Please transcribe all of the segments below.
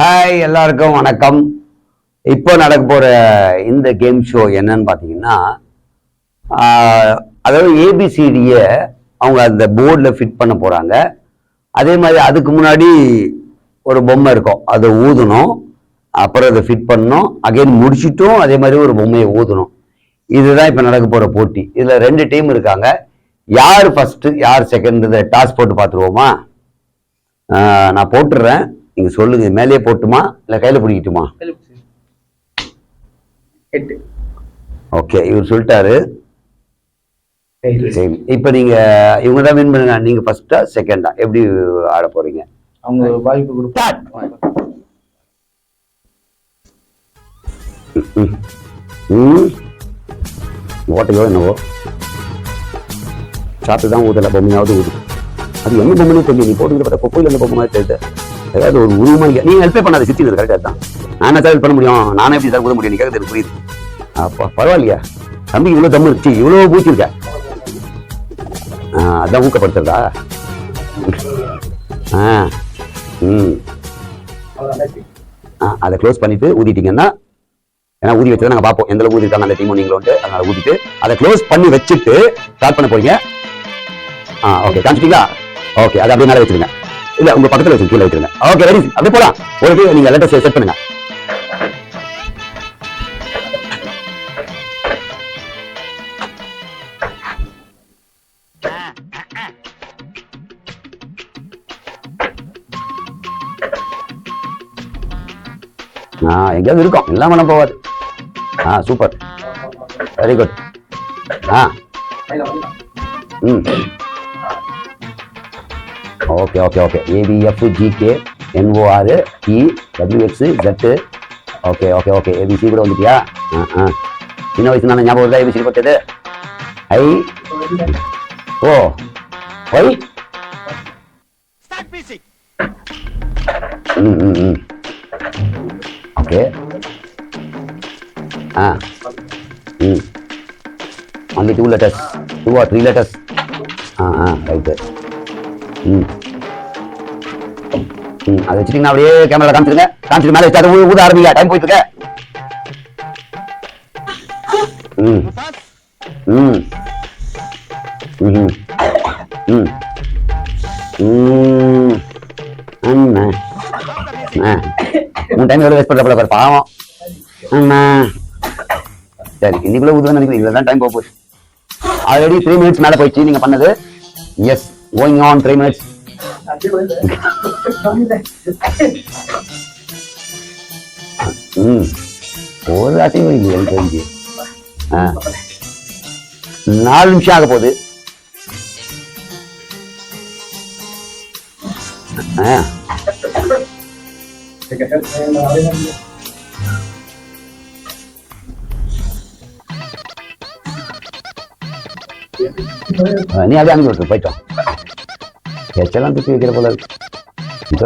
Hi எல்லாருக்கும் வணக்கம். இப்போ நடக்க போகிற இந்த கேம் ஷோ என்னன்னு பார்த்தீங்கன்னா அதாவது ஏபிசிடிய அவங்க அந்த போர்டில் ஃபிட் பண்ண போகிறாங்க அதே மாதிரி அதுக்கு முன்னாடி ஒரு பொம்மை இருக்கும். அதை ஊதணும். அப்புறம் அதை ஃபிட் பண்ணணும். அகைன் முடிச்சிட்டும் அதே மாதிரி ஒரு பொம்மையை ஊதணும். இதுதான் இப்போ நடக்க போகிற போட்டி. இதில் ரெண்டு டீம் இருக்காங்க. யார் ஃபஸ்ட்டு யார் செகண்ட் டாஸ் போட்டு பார்த்துருவோமா? நான் போட்டுடுறேன் நீங்க சொல்லுங்க மேலேயே போட்டுமா இல்ல கையில பிடிக்கட்டுமா? ஓகே இவர் சொல்லிட்டாரு. சரி. இப்போ நீங்க இவங்க தான் வின் பண்ணுங்க. நீங்க ஃபர்ஸ்டா செகண்டா எப்படி ஆட போறீங்க? அவங்க வாய்ப்பு. ம் ஓட்டையோ என்னவோ? சாப்பிட்டு தான் ஊதல பொம்மையாவது ஊது. அது என்ன பொம்மைனே தெரியும். நீ போட்டுக்கிற பார்த்தா கொப்பையில் என்ன பொம்மை மாதிரி தெரியுது? ஏதாவது ஒரு உருவமா இல்லையா நீ ஹெல்ப்பே பண்ணாத சித்தி கரெக்டாக தான். நான் என்ன ஹெல்ப் பண்ண முடியும். நானே எப்படி சார் ஊத முடியும்? நீ கேட்கறது எனக்கு புரியுது. அப்பா பரவாயில்லையா? தம்பி இவ்வளோ தம்மு இருக்கு. இவ்வளோ பூச்சிருக்க அதான் ஊக்கப்படுத்துறதா? ஆ ம். ஆ, அதை க்ளோஸ் பண்ணிட்டு ஊதிட்டீங்கன்னா ஏன்னா ஊதி வச்சதை நாங்கள் பார்ப்போம். எந்த அளவுக்கு ஊதிருக்காங்க அந்த டீம் நீங்களோன்ட்டு அதனால ஊதிட்டு அதை க்ளோஸ் பண்ணி வச்சுட்டு ஸ்டார்ட் பண்ண போறீங்க. ஆ ஓகே காமிச்சிட்டீங்களா? ஓகே அதை அப்படியே மேலே வச்சிருங்க இல்ல உங்க பக்கத்துல வச்சு கீழே வைக்கிறேன் ஓகே ரெடி அப்படியே போலாம். ஒரு நீங்க லெட்டர் செட் பண்ணுங்க. ஆ எங்கேயாவது இருக்கும். எல்லாம் பண்ண போவாது ஆ சூப்பர் வெரி குட் ஆ. ம். Okay okay okay. ABF GK NOR D WX Z okay okay okay. ABC கூட வந்துட்டியா? ஆ ஆ. சின்ன வயசு நான் ஞாபகம் வருதா ஏபிசி பட்டது? I O Y. ம் ம் ம். ஓகே. ஆ. ம். only two letters two or three letters. ஆ ஆ ரைட்டு ம் ம் அதை வச்சுட்டீங்கன்னா அப்படியே கேமரா காமிச்சிருங்க. காமிச்சிட்டு மேலே வச்சு அதை ஊத ஆரம்பிங்க. டைம் போயிட்டு இருக்க. ம். ம். ம் ம். ம். அண்ணா. ஆ உன் டைம் எவ்வளோ வேஸ்ட் பண்ணுறப்பல பாரு பாவம். அண்ணா. சரி இன்னைக்குள்ள ஊதுவேன் நினைக்கிறேன். இதில் தான் டைம் போக போகுது. ஆல்ரெடி த்ரீ மினிட்ஸ் மேலே போயிடுச்சு நீங்கள் பண்ணது. Yes going on three minutes. ம் ஒரு அசைவும் இல்லை எனக்கு தெரிஞ்சு. ஆ. நாலு நிமிஷம் ஆக போகுது. ஆ, நீ அப்படியே அனுப்பி விட்டு போயிட்டோம் எச்செல்லாம் தூக்கி வைக்கிற போல இருக்கு.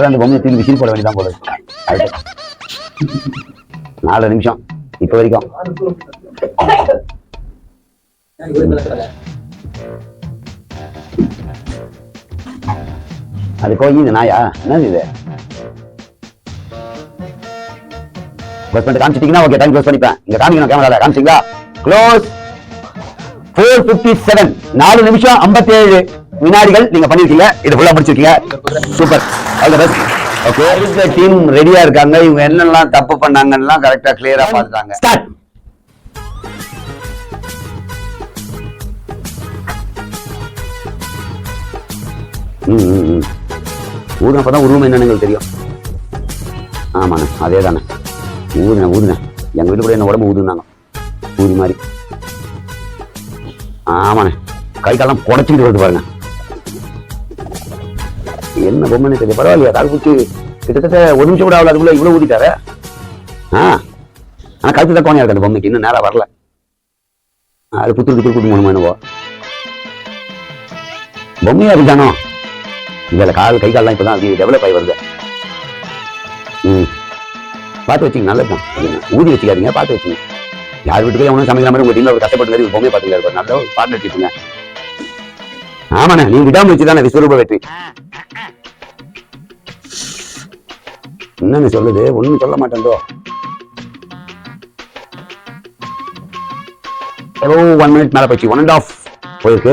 அந்த பொம்மையை தூக்கி விசில் போட வேண்டியதான் போல இருக்கு. நாலு நிமிஷம். இப்போ வரைக்கும். அது கோயில் இந்த நாயா? என்னது இது? க்ளோஸ் பண்ணிட்டு காமிச்சிட்டீங்கன்னா ஓகே டைம் க்ளோஸ் பண்ணிப்பேன். இங்க காமிக்கணும் கேமரால காமிச்சிங்களா க்ளோஸ் ஃபோர் ஃபிஃப்டி செவன் நாலு நிமிஷம் ஐம்பத்தி ஏழு வினாடிகள் நீங்க பண்ணிருக்கீங்க. இது ஃபுல்லா முடிச்சிருக்கீங்க. Super all the best okay team ரெடியா இருக்காங்க. இவங்க என்னெல்லாம் தப்பு பண்ணாங்கன்னு கரெக்டா கிளியரா பார்த்துட்டாங்க. ஸ்டார்ட் ஊதுன அப்பதான் உருவம் என்னன்னு தெரியும். ஆமாண்ணே அதே தானே ஊதுனேன் ஊதுனேன் எங்கள் வீட்டு கூட என்ன உடம்பு ஊதுனாங்க. ஊதி மாதிரி ஆமாண்ணே. கை காலம் குடைச்சிக்கிட்டு வருது பாருங்க. என்ன பொம்மைன்னு தெரியல பரவாயில்லையா கால் குச்சி கிட்டத்தட்ட ஒரு நிமிஷம் கூட ஆகல அதுக்குள்ள இவ்வளோ ஊதிட்டாரு? ஆ? ஆனால் கழுத்து தக்கவனையா இருக்கு அந்த பொம்மைக்கு இன்னும் நேராக வரல. அது புத்தூர் புத்தூர் கூட்டு போகணுமா என்னவோ. பொம்மையா இருக்கானோ? இதில் கால் கை கால்லாம் இப்போ தான் அது டெவலப் ஆகி வருது. ம். பார்த்து வச்சுங்க நல்லது தான். ஊதி வச்சுக்காதீங்க பார்த்து வச்சுங்க. யார் வீட்டுக்கு எவனும் சமைக்கிற மாதிரி உங்கள் டீமில் ஒரு கஷ்டப்பட்டு மாதிரி ஒரு பொம்மையை பார்த்துங்க இருப்பார் நல்ல ஒரு பார்ட்னர் வச்சுக்கோங்க ஆமாண்ணே நீ விடாமல் வச்சு தானே விஸ்வரூப வெற்றி. என்னன்னு சொல்லுது ஒன்றும் சொல்ல மாட்டேன்டோ ஏதோ ஒன் மினிட் மேலே போச்சு ஒன் அண்ட் ஆஃப் போயிருக்கு.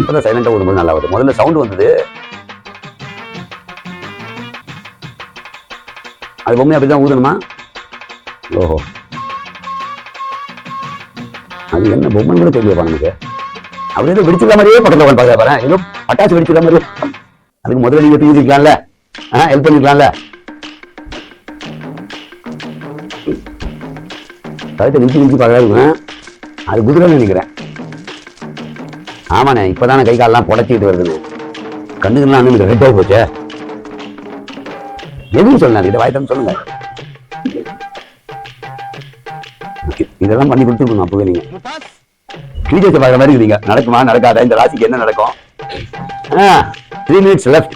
இப்பதான் சைலண்டா ஓடும்போது நல்லா வருது. முதல்ல சவுண்டு வந்தது. அது பொம்மை அப்படிதான் ஊதணுமா? ஓஹோ. அது என்ன பொம்மைன்னு கூட தெரியலப்பா நமக்கு அப்படி ஏதோ வெடிச்சிருக்க மாதிரியே பக்கத்தில் உட்காந்து பார்க்குறேன் ஏதோ பட்டாசு வெடிச்சிருக்க மாதிரி அதுக்கு முதல்ல நீங்க தூக்கிருக்கலாம்ல ஆ ஹெல்ப் பண்ணிருக்கலாம்ல கழுத்தை நிமிச்சு நிமிச்சு பார்க்காதுங்க அது குதிரைன்னு நினைக்கிறேன். ஆமாண்ணே இப்போதானே கை காலெல்லாம் புடச்சிக்கிட்டு வருதுண்ணே. கண்ணுக்கெல்லாம் அண்ணனுக்கு ரெட் ஆகி போச்சே. எதுவும் சொல்லுங்க இதை வாய்த்தம் சொல்லுங்க. இதெல்லாம் பண்ணி கொடுத்துருக்கணும் அப்பவே நீங்க கிளிஜேஸ் பார்க்குற மாதிரி இருக்கீங்க. நடக்குமா நடக்காதா? இந்த ராசிக்கு என்ன நடக்கும்? ஆ. த்ரீ மினிட்ஸ் லெஃப்ட்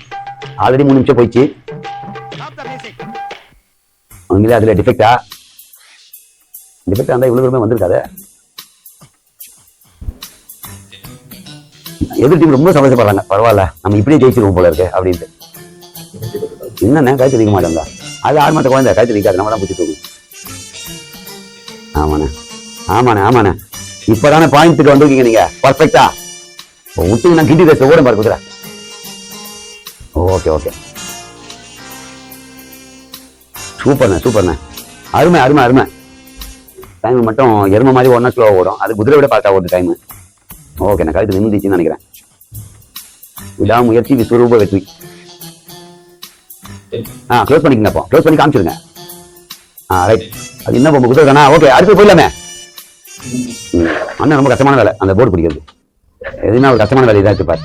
ஆல்ரெடி மூணு நிமிஷம் போயிடுச்சு. உண்மையிலே அதுல டிஃபெக்டா டிஃபெக்ட் இருந்தால் இவ்வளவு தூரமே வந்திருக்காது. எதிர் டீம் ரொம்ப சந்தோஷப்படுறாங்க. பரவாயில்ல நம்ம இப்படியே ஜெயிச்சிருவோம் போல இருக்கு அப்படின்ட்டு. என்னண்ணே காய்ச்சி நிற்க மாட்டேங்க அது ஆறு மாத குழந்தை காய்ச்சி நிற்காது நம்ம தான் பிடிச்சி தூக்கும் ஆமாண்ணே. ஆமாண்ணே ஆமாண்ணே. இப்போதானே பாயிண்ட்டுக்கு வந்திருக்கீங்க நீங்க. பர்ஃபெக்டா விட்டுங்க நான் கிட்டி பேச ஓட பாரு குதிரை ஓகே ஓகே. சூப்பர்ண்ணே சூப்பர்ண்ணே. அருமை அருமை அருமை. டைம் மட்டும் எருமை மாதிரி ஒன்றா ஸ்லோவாக ஓடும். அது குதிரை விட பார்த்தா ஓடுது டைமு ஓகேண்ணே கழுத்து நிமிந்துச்சுன்னு நினைக்கிறேன். விடாமுயற்சி விஸ்வரூப வெற்றி. ஆ க்ளோஸ் பண்ணிக்கங்க அப்போ. க்ளோஸ் பண்ணி காமிச்சிருங்க. ஆ ரைட் அது என்ன பொம்மை குதிரை தானே? ஓகே அடுத்து போயிடலாமே. அண்ணன் ரொம்ப கஷ்டமான வேலை. அந்த போர்டு பிடிக்கிறது. எதுனா ஒரு கஷ்டமான வேலை இதாக பாரு.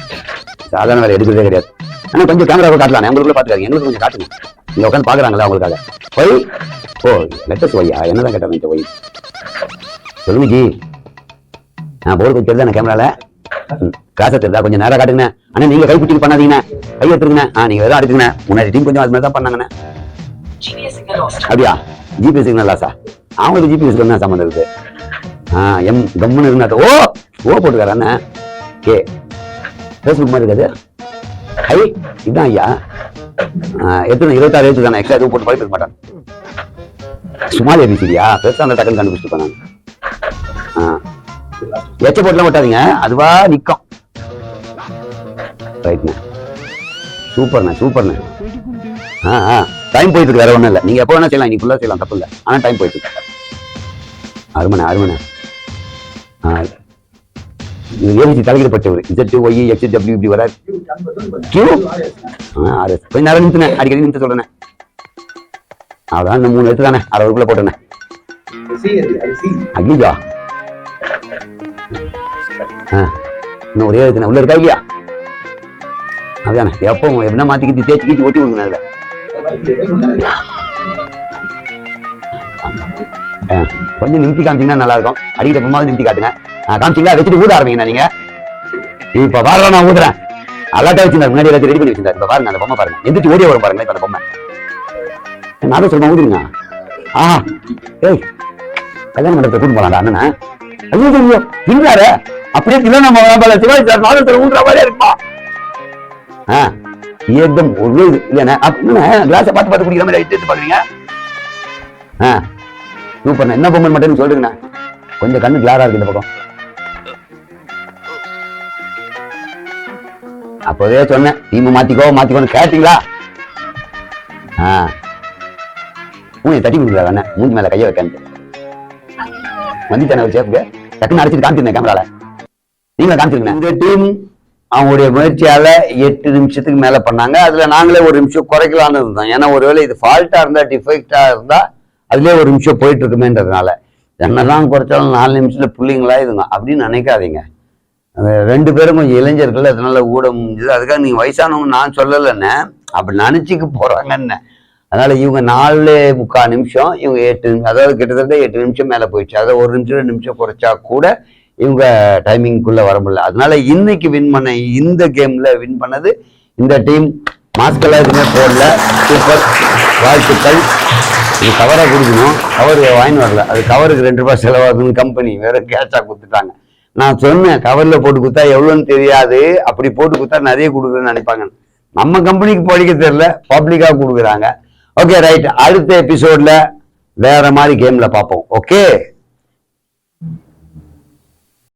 சாதாரண வேலை எடுக்கிறதே கிடையாது. ஆனால் கொஞ்சம் கேமராவை காட்டலாம். உங்களுக்குள்ள பார்த்துக்காங்க எங்களுக்கு கொஞ்சம் காட்டுங்க. இங்கே உட்காந்து பார்க்குறாங்களா அவங்களுக்காக ஒய் ஓ லெட்டர்ஸ் ஒய்யா என்னதான் கேட்டாங்க இந்த ஒய் சொல்லுங்க. ஜி நான் போர் கொஞ்சம் தெரியுதா கேமரால கிளாஸ் தெரியுதா கொஞ்சம் நேரம் காட்டுங்கண்ணே. ஆனால் நீங்க கை குட்டி பண்ணாதீங்கண்ணே. கை எடுத்துருங்கண்ணே. ஆ நீங்க எதாவது எடுத்துங்கண்ணே முன்னாடி டீம் கொஞ்சம் அது மாதிரி தான் பண்ணாங்கண்ணே. அப்படியா? ஜிபிஎஸ் சிக்னல் லாஸா அவங்களுக்கு ஜிபிஎஸ் என்ன சம்மந்தம் இருக்கு? ஆ எம் கம்முன்னு இருந்தா ஓ ஓ போட்டுக்காரண்ணே கே ஃபேஸ்புக் மாதிரி இருக்காது. ஹை இதான் ஐயா. எத்தனை இருபத்தாறு எழுத்து தானே எக்ஸ்ட்ரா எதுவும் போட்டு படிக்க மாட்டான். சும்மா ஏபிசிடியா பெருசாக அந்த டக்குன்னு கண்டுபிடிச்சிட்டு போனாங்க. ஆ. எச்ச போட்டுலாம் ஓட்டாதீங்க அதுவா நிற்கும் ரைட்ண்ணே சூப்பர்ண்ணே சூப்பர்ண்ணே. ஆ ஆ. டைம் போயிட்டு இருக்கு வேற ஒன்றும் இல்லை. நீங்கள் எப்போ வேணா செய்யலாம் இன்னைக்கு ஃபுல்லாக செய்யலாம் தப்பு இல்லை. ஆனால் டைம் போயிட்டு இருக்கு. அருமண்ண அருமண்ணே. ஆ இது ஏபிசி தலையிடப்பட்டவர் இசட் ஒய் எக்ஸ் டபிள்யூ இப்படி வர கியூ ஆ கொஞ்சம் நேரம் நிறுத்துனேன் அடிக்கடி நிறுத்த சொல்றேன். அதான் இந்த மூணு எடுத்து தானே. அளவுக்குள்ள போட்டேனே. ஐயோ இன்னும் ஒரே எழுத்துனே. உள்ள இருக்கா இல்லையா? அதானே. எப்போ எப்படின்னா மாத்திக்கிட்டு தேய்ச்சி கீச்சு ஒட்டி விடுங்க அதில். கொஞ்சம் நிறுத்தி காமிச்சிங்கன்னா நல்லா இருக்கும். அடிக்கிற பொம்மாவது நிறுத்தி காட்டுங்க. காமிச்சிங்களா? வச்சுட்டு ஊத ஆரம்பிங்க நீங்க. இப்ப பாருங்க நான் ஊதுறேன். அல்லாட்டா வச்சிருந்தாரு முன்னாடி எல்லாத்தையும் ரெடி பண்ணி வச்சிருந்தாரு. இப்ப பாருங்க அந்த பொம்மை பாருங்க. எந்திரிச்சு ஓடிய வரும் பாருங்க இப்ப அந்த பொம்மை. நான் தான் சொல்றேன் ஆஹா ஏய் கல்யாண மண்டபத்தை கூட்டு போலாம்டா அண்ணன். ஐயோ ஐயோ இருந்தாரு அப்படியே இல்லை நம்ம வேம்பல சிவாஜி சார் நாலு ஊன்ற மாதிரியே இருப்பா ஆ. ஏதம் ஒரு இது இல்லைண்ணே. அப்படின்னா கிளாஸை பார்த்து பார்த்து குடிக்கிற மாதிரி எடுத்து பாக்குறீங்க? ஆ. சூப்பர்ண்ணே. என்ன பொம்மை மட்டும் சொல்லுங்கண்ணே. கொஞ்சம் கண்ணு கிளாரா இருக்கு இந்த பக்கம். அப்போதே சொன்னேன். டீம் மாத்திக்கோ மாத்திக்கோன்னு கேட்டீங்களா? ஆ. மூணு தட்டி கொடுக்குறா அண்ணன் மூஞ்சி மேல கையை வைக்காந்து வந்துட்டேன் ஒரு சேப்புக்கு டக்குன்னு அடிச்சுட்டு காமிச்சிருந்தேன் கேமரால நீங்களே காமிச்சிருக்கேன் இந்த டீம் அவங்களுடைய முயற்சியால எட்டு நிமிஷத்துக்கு மேல பண்ணாங்க. அதுல நாங்களே ஒரு நிமிஷம் குறைக்கலாம்னு இருந்தோம். ஏன்னா ஒருவேளை இது ஃபால்ட்டா இருந்தா டிஃபெக்டா இருந்தா அதுலயே ஒரு நிமிஷம் போயிட்டு இருக்குமேன்றதுனால. என்னதான் குறைச்சாலும் நாலு நிமிஷத்துல பிள்ளைங்களா இதுங்க? அப்படின்னு நினைக்காதீங்க. ரெண்டு பேரும் கொஞ்சம் இளைஞர்கள் அதனால ஊட முடிஞ்சது அதுக்காக நீங்க வயசானவங்க நான் சொல்லலைன்னு அப்படி நினைச்சுக்க போறாங்கன்னு அதனால இவங்க நாலு முக்கால் நிமிஷம் இவங்க எட்டு அதாவது கிட்டத்தட்ட எட்டு நிமிஷம் மேல போயிடுச்சு. அதை ஒரு நிமிஷம் ரெண்டு நிமிஷம் குறைச்சா கூட இவங்க டைமிங்குள்ள வர முடியல. அதனால இன்னைக்கு வின் பண்ண இந்த கேம்ல வின் பண்ணது இந்த டீம் மாஸ்கெல்லாம் எதுவுமே போடல. சூப்பர் வாழ்த்துக்கள். இது கவரை கொடுக்கணும் கவர் வாங்கி வரல. அது கவருக்கு ரெண்டு ரூபாய் செலவாகுதுன்னு கம்பெனி வேற கேஷா கொடுத்துட்டாங்க. நான் சொன்னேன் கவர்ல போட்டு கொடுத்தா எவ்வளோன்னு தெரியாது. அப்படி போட்டு கொடுத்தா நிறைய கொடுக்குறேன்னு நினைப்பாங்க. நம்ம கம்பெனிக்கு படிக்க தெரியல பப்ளிக்காக கொடுக்குறாங்க. ஓகே ரைட் அடுத்த எபிசோட்ல வேற மாதிரி கேம்ல பார்ப்போம். ஓகே